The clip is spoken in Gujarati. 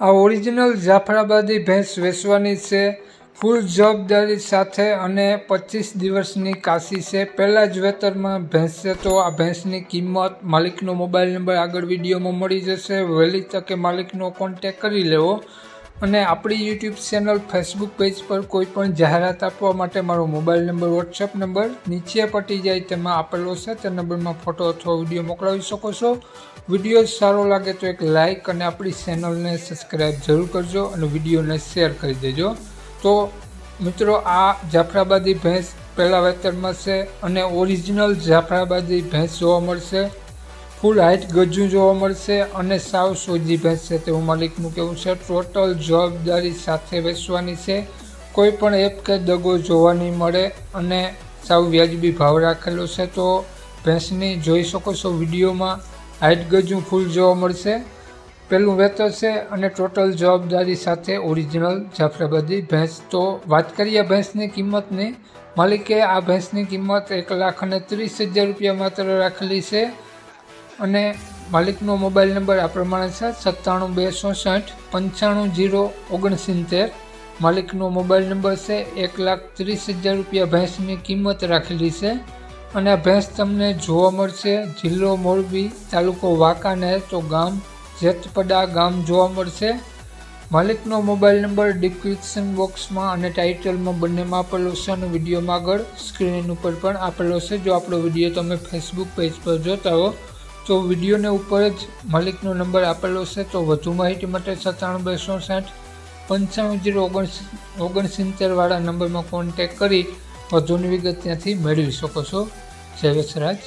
આ ઓરિજિનલ જાફરાબાદી ભેંસ વેચવાની છે. ફૂલ જવાબદારી સાથે અને પચીસ દિવસની કાશી છે. પહેલાં જ વેતરમાં ભેંસ છે તો આ ભેંસની કિંમત માલિકનો મોબાઈલ નંબર આગળ વિડીયોમાં મળી જશે. વહેલી તકે માલિકનો કોન્ટેક કરી લેવો. અને આપણી યુટ્યુબ ચેનલ ફેસબુક પેજ પર કોઈ પણ જાહેરાત આપવા માટે મારો મોબાઈલ નંબર વોટ્સએપ નંબર નીચે પટી જાય તેમાં આપેલો છે તે નંબરમાં ફોટો અથવા વીડિયો મોકલાવી શકો છો. વીડિયો સારો લાગે તો એક લાઇક અને આપણી ચેનલને સબસ્ક્રાઈબ જરૂર કરજો અને વિડીયોને શેર કરી દેજો. તો મિત્રો, આ જાફરાબાદી ભેંસ પહેલાં વેતરમાં છે અને ઓરિજિનલ જાફરાબાદી ભેંસ જોવા મળશે. ફૂલ હાઇટ ગજું જોવા મળશે અને સાવ સોજી ભેંસ છે તેવું માલિકનું કહેવું છે. ટોટલ જવાબદારી સાથે વેચવાની છે. કોઈ પણ એપ કે દગો જોવા નહીં મળે અને સાવ વ્યાજબી ભાવ રાખેલો છે. તો ભેંસની જોઈ શકો છો વિડીયોમાં હાઇટ ગજું ફૂલ જોવા મળશે. પહેલું વેતર છે અને ટોટલ જવાબદારી સાથે ઓરિજિનલ જાફરાબાદી ભેંસ. તો વાત કરીએ ભેંસની કિંમતની. માલિકે આ ભેંસની કિંમત એક લાખ અને ત્રીસ હજાર રૂપિયા માત્ર રાખેલી છે. અને માલિકનો મોબાઈલ નંબર આ પ્રમાણે છે, સત્તાણું બે ચોસઠ પંચાણું જીરો ઓગણસિત્તેર. માલિકનો મોબાઈલ નંબર છે, એક લાખ ત્રીસ હજાર રૂપિયા ભેંસની કિંમત રાખેલી છે. અને આ ભેંસ તમને જોવા મળશે, જિલ્લો મોરબી તાલુકો વાંકાનેર, તો ગામ જેતપડા ગામ જોવા મળશે. માલિકનો મોબાઈલ નંબર ડિસ્ક્રિપ્શન બોક્સમાં અને ટાઇટલમાં બંનેમાં આપેલો છે અને વિડીયોમાં આગળ સ્ક્રીન ઉપર પણ આપેલો છે. જો આપણો વીડિયો તમે ફેસબુક પેજ પર જોતા હો તો વિડીયોને ઉપર જ માલિકનો નંબર આપેલો છે, તો વધુ માહિતી માટે સત્તાણું બેસો સાઠ પંચાણું જીરો ઓગણ ઓગણસિત્તેરવાળા નંબરમાં કોન્ટેક કરી વધુની વિગત ત્યાંથી મેળવી શકો છો. જય વસરાજ.